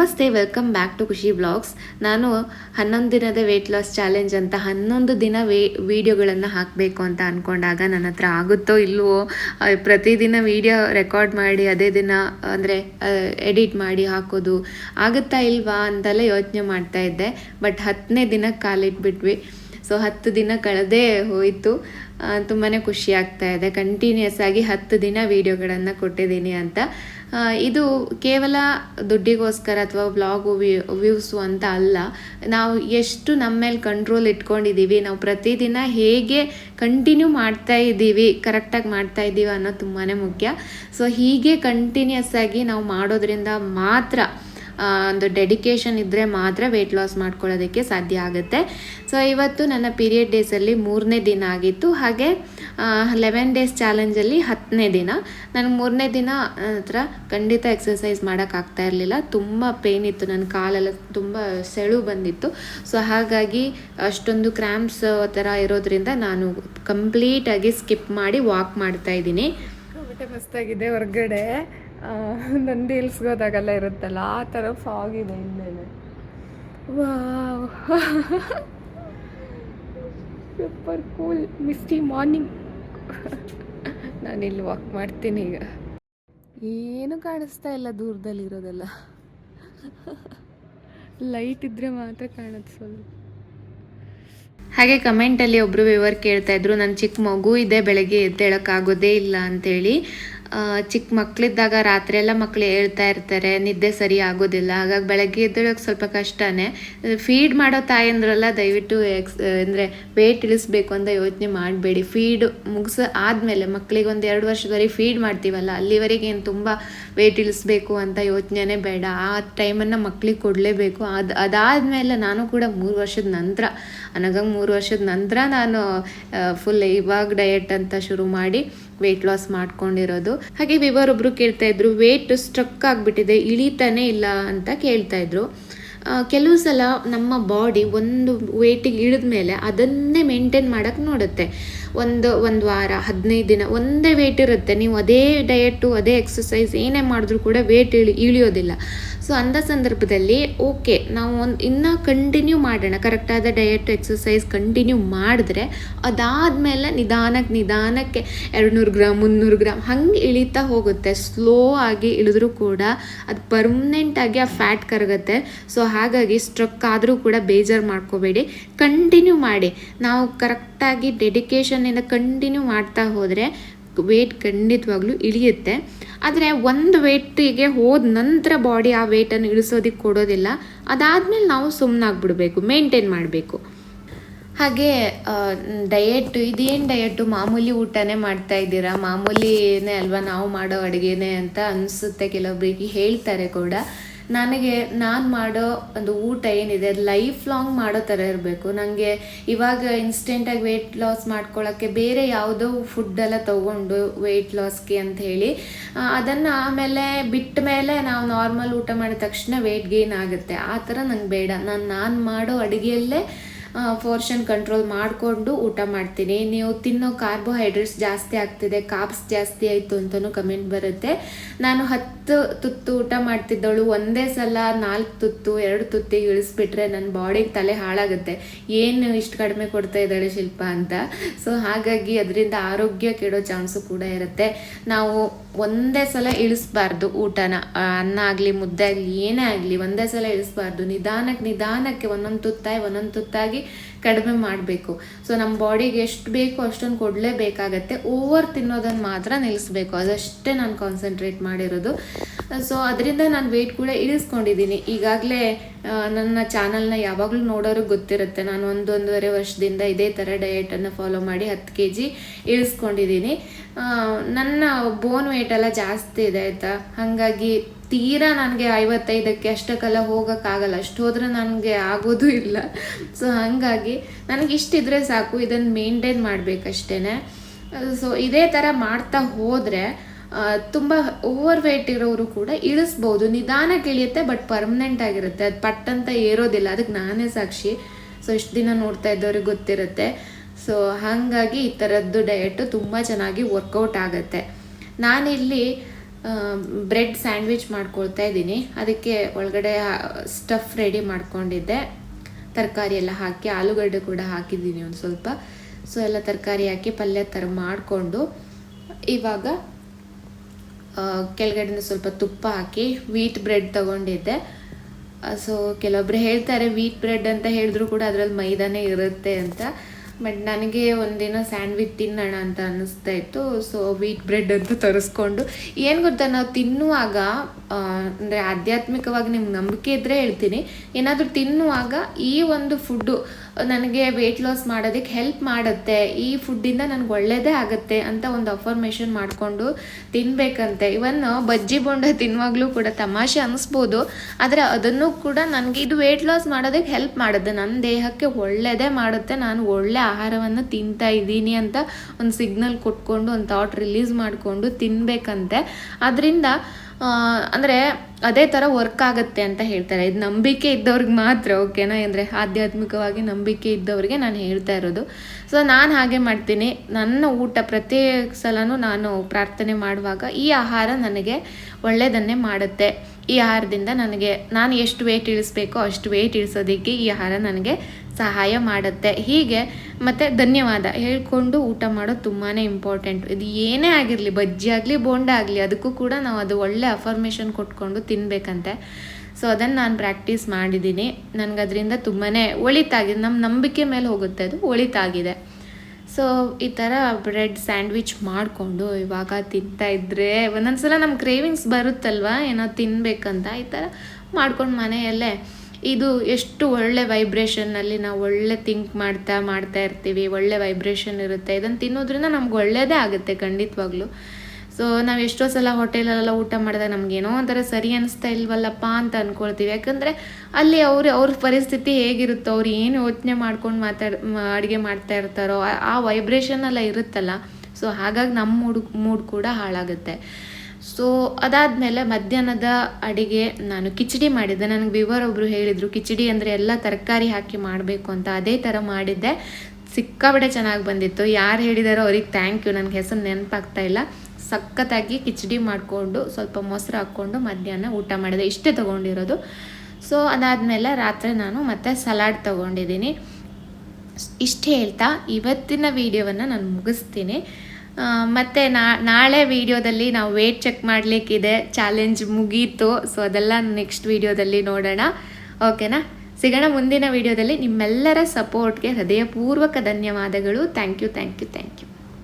ನಮಸ್ತೆ, welcome back to Khushi blogs. ನಾನು ಹನ್ನೊಂದು ದಿನದ ವೆಯ್ಟ್ ಲಾಸ್ ಚಾಲೆಂಜ್ ಅಂತ ಹನ್ನೊಂದು ದಿನ ವೇ ವೀಡಿಯೋಗಳನ್ನು ಹಾಕಬೇಕು ಅಂತ ಅಂದ್ಕೊಂಡಾಗ ನನ್ನ ಹತ್ರ ಆಗುತ್ತೋ ಇಲ್ಲವೋ ಪ್ರತಿದಿನ ವೀಡಿಯೋ ರೆಕಾರ್ಡ್ ಮಾಡಿ, ಅದೇ ದಿನ, ಅಂದರೆ ಎಡಿಟ್ ಮಾಡಿ ಹಾಕೋದು, ಆಗುತ್ತಾ ಇಲ್ವಾ ಅಂತೆಲ್ಲ ಯೋಚನೆ ಮಾಡ್ತಾ ಇದ್ದೆ. ಬಟ್ ಹತ್ತನೇ ದಿನಕ್ಕೆ ಕಾಲಿಟ್ಬಿಟ್ವಿ. ಸೊ ಹತ್ತು ದಿನ ಕಳೆದೇ ಹೋಯಿತು. ತುಂಬಾ ಖುಷಿ ಆಗ್ತಾ ಇದೆ. ಕಂಟಿನ್ಯೂಸ್ ಆಗಿ ಹತ್ತು ದಿನ ವೀಡಿಯೋಗಳನ್ನು ಕೊಟ್ಟಿದ್ದೀನಿ ಅಂತ. ಇದು ಕೇವಲ ದುಡ್ಡಿಗೋಸ್ಕರ ಅಥವಾ ಬ್ಲಾಗ್ ವ್ಯೂಸು ಅಂತ ಅಲ್ಲ. ನಾವು ಎಷ್ಟು ನಮ್ಮ ಮೇಲೆ ಕಂಟ್ರೋಲ್ ಇಟ್ಕೊಂಡಿದ್ದೀವಿ, ನಾವು ಪ್ರತಿದಿನ ಹೇಗೆ ಕಂಟಿನ್ಯೂ ಮಾಡ್ತಾ ಇದ್ದೀವಿ ಕರೆಕ್ಟಾಗಿ ಮಾಡ್ತಾ ಇದ್ದೀವಿ ಅನ್ನೋದು ತುಂಬಾ ಮುಖ್ಯ. ಸೊ ಹೀಗೆ ಕಂಟಿನ್ಯೂಸ್ ಆಗಿ ನಾವು ಮಾಡೋದ್ರಿಂದ ಮಾತ್ರ ಒಂದು ಡೆಡಿಕೇಶನ್ ಇದ್ದರೆ ಮಾತ್ರ ವೆಯ್ಟ್ ಲಾಸ್ ಮಾಡ್ಕೊಳ್ಳೋದಕ್ಕೆ ಸಾಧ್ಯ ಆಗುತ್ತೆ. ಸೊ ಇವತ್ತು ನನ್ನ ಪೀರಿಯಡ್ ಡೇಸಲ್ಲಿ ಮೂರನೇ ದಿನ ಆಗಿತ್ತು. ಹಾಗೆ ಲೆವೆನ್ ಡೇಸ್ ಚಾಲೆಂಜಲ್ಲಿ ಹತ್ತನೇ ದಿನ. ನನಗೆ ಮೂರನೇ ದಿನ ಹತ್ರ ಖಂಡಿತ ಎಕ್ಸಸೈಸ್ ಮಾಡೋಕ್ಕಾಗ್ತಾ ಇರಲಿಲ್ಲ. ತುಂಬ ಪೇನ್ ಇತ್ತು. ನನ್ನ ಕಾಲೆಲ್ಲ ತುಂಬ ಸೆಳು ಬಂದಿತ್ತು. ಸೊ ಹಾಗಾಗಿ ಅಷ್ಟೊಂದು ಕ್ರ್ಯಾಂಪ್ಸ್ ಥರ ಇರೋದ್ರಿಂದ ನಾನು ಕಂಪ್ಲೀಟಾಗಿ ಸ್ಕಿಪ್ ಮಾಡಿ ವಾಕ್ ಮಾಡ್ತಾ ಇದ್ದೀನಿ. ಮಸ್ತಾಗಿದೆ ಹೊರಗಡೆ. ನಂದಿ ಹಿಲ್ಸ್ಗೆ ಇರುತ್ತಲ್ಲ, ಆ ಥರ ಫಾಗ್ ಇದೆ ಹಿಂದೆನೆ wow. Super cool misty morning ನಾನಿಲ್ಲಿ ವಾಕ್ ಮಾಡ್ತೀನಿ ಈಗ. ಏನು ಕಾಣಿಸ್ತಾ ಇಲ್ಲ ದೂರದಲ್ಲಿ ಇರೋದೆಲ್ಲ. ಲೈಟ್ ಇದ್ರೆ ಮಾತ್ರ ಕಾಣುತ್ತೆ ಸ್ವಲ್ಪ ಹಾಗೆ ಕಮೆಂಟಲ್ಲಿ ಒಬ್ಬರು ವಿವರ್ ಕೇಳ್ತಾ ಇದ್ರು ನನ್ನ ಚಿಕ್ಕ ಮಗು ಇದೆ, ಬೆಳಗ್ಗೆ ಎದ್ದೇಳಕ್ಕಾಗೋದೇ ಇಲ್ಲ ಅಂತೇಳಿ. ಚಿಕ್ಕ ಮಕ್ಕಳಿದ್ದಾಗ ರಾತ್ರಿ ಎಲ್ಲ ಮಕ್ಕಳು ಹೇಳ್ತಾ ಇರ್ತಾರೆ, ನಿದ್ದೆ ಸರಿ ಆಗೋದಿಲ್ಲ, ಹಾಗಾಗಿ ಬೆಳಗ್ಗೆ ಎದ್ದೇಳೋಕ್ಕೆ ಸ್ವಲ್ಪ ಕಷ್ಟನೇ. ಫೀಡ್ ಮಾಡೋ ತಾಯಂದ್ರಲ್ಲ ದಯವಿಟ್ಟು ಎಕ್ಸ್ ಅಂದರೆ ವೇಟ್ ಇಳಿಸ್ಬೇಕು ಅಂತ ಯೋಚನೆ ಮಾಡಬೇಡಿ. ಫೀಡ್ ಮುಗಿಸ ಆದಮೇಲೆ ಮಕ್ಕಳಿಗೆ ಒಂದು ಎರಡು ವರ್ಷದವರೆಗೆ ಫೀಡ್ ಮಾಡ್ತೀವಲ್ಲ, ಅಲ್ಲಿವರೆಗೆ ಏನು ತುಂಬ ವೇಟ್ ಇಳಿಸ್ಬೇಕು ಅಂತ ಯೋಚನೆ ಬೇಡ. ಆ ಟೈಮನ್ನು ಮಕ್ಕಳಿಗೆ ಕೊಡಲೇಬೇಕು. ಅದು, ಅದಾದಮೇಲೆ ನಾನು ಕೂಡ ಮೂರು ವರ್ಷದ ನಂತರ ನನಗಂಗೆ ಮೂರು ವರ್ಷದ ನಂತರ ನಾನು ಫುಲ್ ಇವಾಗ ಡಯಟ್ ಅಂತ ಶುರು ಮಾಡಿ ವೆಯ್ಟ್ ಲಾಸ್ ಮಾಡ್ಕೊಂಡಿರೋದು. ಹಾಗೆ ವಿವರ್ ಒಬ್ರು ಕೇಳ್ತಾ ಇದ್ರು ವೇಟ್ ಸ್ಟ್ರಕ್ ಆಗಿಬಿಟ್ಟಿದೆ, ಇಳಿತಾನೆ ಇಲ್ಲ ಅಂತ ಕೇಳ್ತಾ ಇದ್ರು. ಕೆಲವು ಸಲ ನಮ್ಮ ಬಾಡಿ ಒಂದು ವೇಟಿಗೆ ಇಳಿದ ಮೇಲೆ ಅದನ್ನೇ ಮೇಂಟೈನ್ ಮಾಡೋಕ್ಕೆ ನೋಡುತ್ತೆ. ಒಂದು ಒಂದು ವಾರ, ಹದಿನೈದು ದಿನ, ಒಂದೇ ವೇಟ್ ಇರುತ್ತೆ. ನೀವು ಅದೇ ಡಯಟು ಅದೇ ಎಕ್ಸಸೈಸ್ ಏನೇ ಮಾಡಿದ್ರೂ ಕೂಡ ವೇಟ್ ಇಳಿ, ಇಳಿಯೋದಿಲ್ಲ. ಸೊ ಅಂಥ ಸಂದರ್ಭದಲ್ಲಿ ಓಕೆ ನಾವು ಒಂದು, ಇನ್ನೂ ಕಂಟಿನ್ಯೂ ಮಾಡೋಣ. ಕರೆಕ್ಟಾದ ಡಯಟ್ ಎಕ್ಸಸೈಸ್ ಕಂಟಿನ್ಯೂ ಮಾಡಿದ್ರೆ, ಅದಾದಮೇಲೆ ನಿಧಾನಕ್ಕೆ ನಿಧಾನಕ್ಕೆ ಎರಡು ನೂರು ಗ್ರಾಮ್ ಮುನ್ನೂರು ಗ್ರಾಮ್ ಹಂಗೆ ಇಳಿತಾ ಹೋಗುತ್ತೆ. ಸ್ಲೋ ಆಗಿ ಇಳಿದ್ರೂ ಕೂಡ ಅದು ಪರ್ಮನೆಂಟಾಗಿ ಆ ಫ್ಯಾಟ್ ಕರಗುತ್ತೆ. ಸೊ ಹಾಗಾಗಿ ಸ್ಟ್ರಕ್ ಆದರೂ ಕೂಡ ಬೇಜಾರು ಮಾಡ್ಕೋಬೇಡಿ. ಕಂಟಿನ್ಯೂ ಮಾಡಿ. ನಾವು ಕರೆಕ್ಟಾಗಿ ಡೆಡಿಕೇಶನಿಂದ ಕಂಟಿನ್ಯೂ ಮಾಡ್ತಾ ಹೋದರೆ ವೇಟ್ ಖಂಡಿತವಾಗ್ಲೂ ಇಳಿಯುತ್ತೆ. ಆದರೆ ಒಂದು ವೆಯ್ಟಿಗೆ ಹೋದ ನಂತರ ಬಾಡಿ ಆ ವೇಟನ್ನು ಇಳಿಸೋದಕ್ಕೆ ಕೊಡೋದಿಲ್ಲ. ಅದಾದಮೇಲೆ ನಾವು ಸುಮ್ಮನಾಗ್ಬಿಡ್ಬೇಕು ಮೇಂಟೈನ್ ಮಾಡಬೇಕು. ಹಾಗೆ ಡಯಟ್ ಇದೇನು ಡಯಟು ಮಾಮೂಲಿ ಊಟನೇ ಮಾಡ್ತಾ ಇದ್ದೀರಾ? ಮಾಮೂಲಿನೇ ಅಲ್ವಾ ನಾವು ಮಾಡೋ ಅಡುಗೆನೇ ಅಂತ ಅನಿಸುತ್ತೆ. ಕೆಲವೊಬ್ಬರಿಗೆ ಹೇಳ್ತಾರೆ ಕೂಡ. ನನಗೆ ನಾನು ಮಾಡೋ ಒಂದು ಊಟ ಏನಿದೆ, ಅದು ಲೈಫ್ ಲಾಂಗ್ ಮಾಡೋ ಥರ ಇರಬೇಕು. ನನಗೆ ಇವಾಗ ಇನ್ಸ್ಟೆಂಟಾಗಿ ವೆಯ್ಟ್ ಲಾಸ್ ಮಾಡ್ಕೊಳ್ಳೋಕ್ಕೆ ಬೇರೆ ಯಾವುದೋ ಫುಡ್ಡೆಲ್ಲ ತೊಗೊಂಡು ವೆಯ್ಟ್ ಲಾಸ್ಗೆ ಅಂತ ಹೇಳಿ ಅದನ್ನು ಆಮೇಲೆ ಬಿಟ್ಟ ಮೇಲೆ ನಾವು ನಾರ್ಮಲ್ ಊಟ ಮಾಡಿದ ತಕ್ಷಣ ವೆಯ್ಟ್ ಗೇನ್ ಆಗುತ್ತೆ. ಆ ಥರ ನಂಗೆ ಬೇಡ. ನಾನು ನಾನು ಮಾಡೋ ಅಡುಗೆಯಲ್ಲೇ ಪೋರ್ಷನ್ ಕಂಟ್ರೋಲ್ ಮಾಡಿಕೊಂಡು ಊಟ ಮಾಡ್ತೀನಿ. ನೀವು ತಿನ್ನೋ ಕಾರ್ಬೋಹೈಡ್ರೇಟ್ಸ್ ಜಾಸ್ತಿ ಆಗ್ತಿದೆ ಕಾಪ್ಸ್ ಜಾಸ್ತಿ ಆಯಿತು ಅಂತಲೂ ಕಮೆಂಟ್ ಬರುತ್ತೆ. ನಾನು ಹತ್ತು ತುತ್ತು ಊಟ ಮಾಡ್ತಿದ್ದವಳು, ಒಂದೇ ಸಲ ನಾಲ್ಕು ತುತ್ತು, ಎರಡು ತುತ್ತಿಗೆ ಇಳಿಸ್ಬಿಟ್ರೆ ನನ್ನ ಬಾಡಿಗೆ ತಲೆ ಹಾಳಾಗುತ್ತೆ. ಏನು ಇಷ್ಟು ಕಡಿಮೆ ಕೊಡ್ತಾ ಇದ್ದಾಳೆ ಶಿಲ್ಪ ಅಂತ. ಸೊ ಹಾಗಾಗಿ ಅದರಿಂದ ಆರೋಗ್ಯ ಕೆಡೋ ಚಾನ್ಸು ಕೂಡ ಇರುತ್ತೆ. ನಾವು ಒಂದೇ ಸಲ ಇಳಿಸ್ಬಾರ್ದು ಊಟನ. ಅನ್ನ ಆಗಲಿ, ಮುದ್ದೆ ಆಗಲಿ, ಏನೇ ಆಗಲಿ ಒಂದೇ ಸಲ ಇಳಿಸ್ಬಾರ್ದು. ನಿಧಾನಕ್ಕೆ ನಿಧಾನಕ್ಕೆ ಒಂದೊಂದು ತುತ್ತಾಗಿ ಒಂದೊಂದು ತುತ್ತಾಗಿ ಕಡಿಮೆ ಮಾಡಬೇಕು. ಸೊ ನಮ್ಮ ಬಾಡಿಗೆ ಎಷ್ಟು ಬೇಕು ಅಷ್ಟೊಂದು ಕೊಡಲೇಬೇಕಾಗತ್ತೆ. ಓವರ್ ತಿನ್ನೋದನ್ನು ಮಾತ್ರ ನಿಲ್ಲಿಸ್ಬೇಕು ಅದಷ್ಟೇ ನಾನು ಕಾನ್ಸಂಟ್ರೇಟ್ ಮಾಡಿರೋದು. ಸೊ ಅದರಿಂದ ನಾನು ವೆಯ್ಟ್ ಕೂಡ ಇಳಿಸ್ಕೊಂಡಿದ್ದೀನಿ ಈಗಾಗಲೇ ನನ್ನ ಚಾನಲ್ನ ಯಾವಾಗಲೂ ನೋಡೋರಿಗೆ ಗೊತ್ತಿರುತ್ತೆ. ನಾನು ಒಂದೊಂದೂವರೆ ವರ್ಷದಿಂದ ಇದೇ ಥರ ಡಯೆಟನ್ನು ಫಾಲೋ ಮಾಡಿ ಹತ್ತು ಕೆ ಜಿ ಇಳಿಸ್ಕೊಂಡಿದ್ದೀನಿ ನನ್ನ ಬೋನ್ ವೆಯ್ಟ್ ಎಲ್ಲ ಜಾಸ್ತಿ ಇದೆ ಆಯಿತಾ? ಹಾಗಾಗಿ ತೀರಾ ನನಗೆ ಐವತ್ತೈದಕ್ಕೆ ಅಷ್ಟಕ್ಕೆಲ್ಲ ಹೋಗೋಕ್ಕಾಗಲ್ಲ. ಅಷ್ಟು ಹೋದರೆ ನನಗೆ ಆಗೋದು ಇಲ್ಲ. ಸೊ ಹಾಗಾಗಿ ನನಗೆ ಇಷ್ಟಿದ್ರೆ ಸಾಕು. ಇದನ್ನು ಮೇಂಟೈನ್ ಮಾಡಬೇಕಷ್ಟೇ ಸೊ ಇದೇ ಥರ ಮಾಡ್ತಾ ಹೋದರೆ ತುಂಬ ಓವರ್ ವೆಯ್ಟ್ ಇರೋರು ಕೂಡ ಇಳಿಸ್ಬೋದು. ನಿಧಾನಕ್ಕೆ ಇಳಿಯುತ್ತೆ ಬಟ್ ಪರ್ಮನೆಂಟ್ ಆಗಿರುತ್ತೆ. ಅದು ಪಟ್ಟಂತ ಏರೋದಿಲ್ಲ. ಅದಕ್ಕೆ ನಾನೇ ಸಾಕ್ಷಿ. ಸೊ ಇಷ್ಟು ದಿನ ನೋಡ್ತಾ ಇದ್ದವ್ರಿಗೆ ಗೊತ್ತಿರುತ್ತೆ. ಸೊ ಹಾಗಾಗಿ ಈ ಥರದ್ದು ಡಯಟು ತುಂಬ ಚೆನ್ನಾಗಿ ವರ್ಕೌಟ್ ಆಗುತ್ತೆ. ನಾನಿಲ್ಲಿ ಬ್ರೆಡ್ ಸ್ಯಾಂಡ್ವಿಚ್ ಮಾಡ್ಕೊಳ್ತಾ ಇದ್ದೀನಿ. ಅದಕ್ಕೆ ಒಳಗಡೆ ಸ್ಟಫ್ ರೆಡಿ ಮಾಡ್ಕೊಂಡಿದ್ದೆ. ತರಕಾರಿ ಎಲ್ಲ ಹಾಕಿ, ಆಲೂಗಡ್ಡೆ ಕೂಡ ಹಾಕಿದ್ದೀನಿ ಒಂದು ಸ್ವಲ್ಪ. ಸೊ ಎಲ್ಲ ತರಕಾರಿ ಹಾಕಿ ಪಲ್ಯ ಥರ ಮಾಡಿಕೊಂಡು, ಇವಾಗ ಕೆಳಗಡೆಯಿಂದ ಸ್ವಲ್ಪ ತುಪ್ಪ ಹಾಕಿ ವೀಟ್ ಬ್ರೆಡ್ ತಗೊಂಡಿದ್ದೆ. ಸೊ ಕೆಲವೊಬ್ರು ಹೇಳ್ತಾರೆ ವೀಟ್ ಬ್ರೆಡ್ ಅಂತ ಹೇಳಿದ್ರು ಕೂಡ ಅದರಲ್ಲಿ ಮೈದಾನೇ ಇರುತ್ತೆ ಅಂತ. ಬಟ್ ನನಗೆ ಒಂದಿನ ಸ್ಯಾಂಡ್ವಿಚ್ ತಿನ್ನೋಣ ಅಂತ ಅನ್ನಿಸ್ತಾ ಇತ್ತು. ಸೊ ವೀಟ್ ಬ್ರೆಡ್ ಅಂತ ತರಿಸ್ಕೊಂಡು. ಏನು ಗೊತ್ತಾ, ನಾವು ತಿನ್ನುವಾಗ ಅಂದರೆ ಆಧ್ಯಾತ್ಮಿಕವಾಗಿ ನಿಮ್ಗೆ ನಂಬಿಕೆ ಇದ್ದರೆ ಹೇಳ್ತೀನಿ. ಏನಾದರೂ ತಿನ್ನುವಾಗ ಈ ಒಂದು ಫುಡ್ಡು ನನಗೆ ವೆಯ್ಟ್ ಲಾಸ್ ಮಾಡೋದಕ್ಕೆ ಹೆಲ್ಪ್ ಮಾಡುತ್ತೆ. ಈ ಫುಡ್ಡಿಂದ ನನಗೆ ಒಳ್ಳೆಯದೇ ಆಗುತ್ತೆ ಅಂತ ಒಂದು ಅಫರ್ಮೇಷನ್ ಮಾಡಿಕೊಂಡು ತಿನ್ನಬೇಕಂತೆ ಇವನ್ ಬಜ್ಜಿ ಬೊಂಡ ತಿನ್ನುವಾಗಲೂ ಕೂಡ ತಮಾಷೆ ಅನಿಸ್ಬೋದು. ಆದರೆ ಅದನ್ನು ಕೂಡ ನನಗೆ ಇದು ವೆಯ್ಟ್ ಲಾಸ್ ಮಾಡೋದಕ್ಕೆ ಹೆಲ್ಪ್ ಮಾಡುತ್ತೆ. ನನ್ನ ದೇಹಕ್ಕೆ ಒಳ್ಳೆಯದೇ ಮಾಡುತ್ತೆ. ನಾನು ಒಳ್ಳೆ ಆಹಾರವನ್ನು ತಿಂತಾ ಇದ್ದೀನಿ ಅಂತ ಒಂದು ಸಿಗ್ನಲ್ ಕೊಟ್ಕೊಂಡು, ಒಂದು ಥಾಟ್ ರಿಲೀಸ್ ಮಾಡಿಕೊಂಡು ತಿನ್ನಬೇಕಂತೆ ಅದರಿಂದ ಅಂದರೆ ಅದೇ ಥರ ವರ್ಕ್ ಆಗುತ್ತೆ ಅಂತ ಹೇಳ್ತಾರೆ. ಇದು ನಂಬಿಕೆ ಇದ್ದವ್ರಿಗೆ ಮಾತ್ರ ಓಕೆನಾ ಅಂದರೆ ಆಧ್ಯಾತ್ಮಿಕವಾಗಿ ನಂಬಿಕೆ ಇದ್ದವ್ರಿಗೆ ನಾನು ಹೇಳ್ತಾ ಇರೋದು. ಸೊ ನಾನು ಹಾಗೆ ಮಾಡ್ತೀನಿ. ನನ್ನ ಊಟ ಪ್ರತಿ ಸಲನೂ ನಾನು ಪ್ರಾರ್ಥನೆ ಮಾಡುವಾಗ ಈ ಆಹಾರ ನನಗೆ ಒಳ್ಳೆಯದನ್ನೇ ಮಾಡುತ್ತೆ. ಈ ಆಹಾರದಿಂದ ನನಗೆ, ನಾನು ಎಷ್ಟು ವೇಟ್ ಇಳಿಸ್ಬೇಕೋ ಅಷ್ಟು ವೇಟ್ ಇಳಿಸೋದಕ್ಕೆ ಈ ಆಹಾರ ನನಗೆ ಸಹಾಯ ಮಾಡುತ್ತೆ. ಹೀಗೆ ಮತ್ತು ಧನ್ಯವಾದ. ಹೇಳಿಕೊಂಡು ಊಟ ಮಾಡೋದು ತುಂಬಾ ಇಂಪಾರ್ಟೆಂಟ್ ಇದು ಏನೇ ಆಗಿರಲಿ, ಬಜ್ಜಿ ಆಗಲಿ, ಬೋಂಡ ಆಗಲಿ, ಅದಕ್ಕೂ ಕೂಡ ನಾವು ಅದು ಒಳ್ಳೆ ಅಫರ್ಮೇಷನ್ ಕೊಟ್ಕೊಂಡು ತಿನ್ನಬೇಕಂತೆ ಸೊ ಅದನ್ನು ನಾನು ಪ್ರಾಕ್ಟೀಸ್ ಮಾಡಿದ್ದೀನಿ. ನನಗೆ ಅದರಿಂದ ತುಂಬಾ ಒಳಿತಾಗಿದೆ. ನಮ್ಮ ನಂಬಿಕೆ ಮೇಲೆ ಹೋಗುತ್ತೆ ಅದು, ಒಳಿತಾಗಿದೆ. ಸೊ ಈ ಥರ ಬ್ರೆಡ್ ಸ್ಯಾಂಡ್ವಿಚ್ ಮಾಡಿಕೊಂಡು ಇವಾಗ ತಿಂತಾ ಇದ್ದರೆ ಒಂದೊಂದ್ಸಲ ನಮ್ಮ ಕ್ರೇವಿಂಗ್ಸ್ ಬರುತ್ತಲ್ವ? ಏನೋ ತಿನ್ನಬೇಕಂತ ಈ ಥರ ಮಾಡ್ಕೊಂಡು ಮನೆಯಲ್ಲೇ ಇದು ಎಷ್ಟು ಒಳ್ಳೆ ವೈಬ್ರೇಷನ್ನಲ್ಲಿ ನಾವು ಒಳ್ಳೆ ಥಿಂಕ್ ಮಾಡ್ತಾ ಮಾಡ್ತಾ ಇರ್ತೀವಿ, ಒಳ್ಳೆ ವೈಬ್ರೇಷನ್ ಇರುತ್ತೆ. ಇದನ್ನು ತಿನ್ನೋದ್ರಿಂದ ನಮ್ಗೆ ಒಳ್ಳೆಯದೇ ಆಗುತ್ತೆ ಖಂಡಿತವಾಗ್ಲೂ. ಸೊ ನಾವು ಎಷ್ಟೋ ಸಲ ಹೋಟೆಲಲ್ಲೆಲ್ಲ ಊಟ ಮಾಡಿದಾಗ ನಮಗೇನೋ ಒಂಥರ ಸರಿ ಅನಿಸ್ತಾ ಇಲ್ವಲ್ಲಪ್ಪ ಅಂತ ಅಂದ್ಕೊಳ್ತೀವಿ ಯಾಕಂದರೆ ಅಲ್ಲಿ ಅವ್ರ ಅವ್ರ ಪರಿಸ್ಥಿತಿ ಹೇಗಿರುತ್ತೋ, ಅವ್ರು ಏನು ಯೋಚನೆ ಮಾಡ್ಕೊಂಡು ಮಾತಾಡ್ ಅಡುಗೆ ಮಾಡ್ತಾ ಇರ್ತಾರೋ, ಆ ವೈಬ್ರೇಷನ್ ಎಲ್ಲ ಇರುತ್ತಲ್ಲ. ಸೊ ಹಾಗಾಗಿ ನಮ್ಮ ಮೂಡ್ ಮೂಡ್ ಕೂಡ ಹಾಳಾಗುತ್ತೆ. ಸೊ ಅದಾದಮೇಲೆ ಮಧ್ಯಾಹ್ನದ ಅಡಿಗೆ ನಾನು ಕಿಚಡಿ ಮಾಡಿದ್ದೆ. ನನಗೆ ವಿವರ್ ಒಬ್ಬರು ಹೇಳಿದರು, ಕಿಚಡಿ ಅಂದರೆ ಎಲ್ಲ ತರಕಾರಿ ಹಾಕಿ ಮಾಡಬೇಕು ಅಂತ ಅದೇ ಥರ ಮಾಡಿದ್ದೆ. ಸಿಕ್ಕಾಬಡೆ ಚೆನ್ನಾಗಿ ಬಂದಿತ್ತು. ಯಾರು ಹೇಳಿದಾರೋ ಅವ್ರಿಗೆ ಥ್ಯಾಂಕ್ ಯು ನನಗೆ ಹೆಸರು ನೆನಪಾಗ್ತಾ ಇಲ್ಲ. ಸಖತ್ತಾಗಿ ಕಿಚಡಿ ಮಾಡಿಕೊಂಡು ಸ್ವಲ್ಪ ಮೊಸರು ಹಾಕ್ಕೊಂಡು ಮಧ್ಯಾಹ್ನ ಊಟ ಮಾಡಿದೆ. ಇಷ್ಟೇ ತೊಗೊಂಡಿರೋದು. ಸೊ ಅದಾದಮೇಲೆ ರಾತ್ರಿ ನಾನು ಮತ್ತೆ ಸಲಾಡ್ ತೊಗೊಂಡಿದ್ದೀನಿ. ಇಷ್ಟು ಹೇಳ್ತಾ, ಇವತ್ತಿನ ವಿಡಿಯೋವನ್ನು ನಾನು ಮುಗಿಸ್ತೀನಿ. ಮತ್ತೆ ನಾಳೆ ವೀಡಿಯೋದಲ್ಲಿ ನಾವು ವೇಟ್ ಚೆಕ್ ಮಾಡಲಿಕ್ಕಿದೆ. ಚಾಲೆಂಜ್ ಮುಗೀತು. ಸೊ ಅದೆಲ್ಲ ನೆಕ್ಸ್ಟ್ ವೀಡಿಯೋದಲ್ಲಿ ನೋಡೋಣ. ಓಕೆನಾ ಸಿಗೋಣ ಮುಂದಿನ ವೀಡಿಯೋದಲ್ಲಿ. ನಿಮ್ಮೆಲ್ಲರ ಸಪೋರ್ಟ್ಗೆ ಹೃದಯಪೂರ್ವಕ ಧನ್ಯವಾದಗಳು. Thank you thank you thank you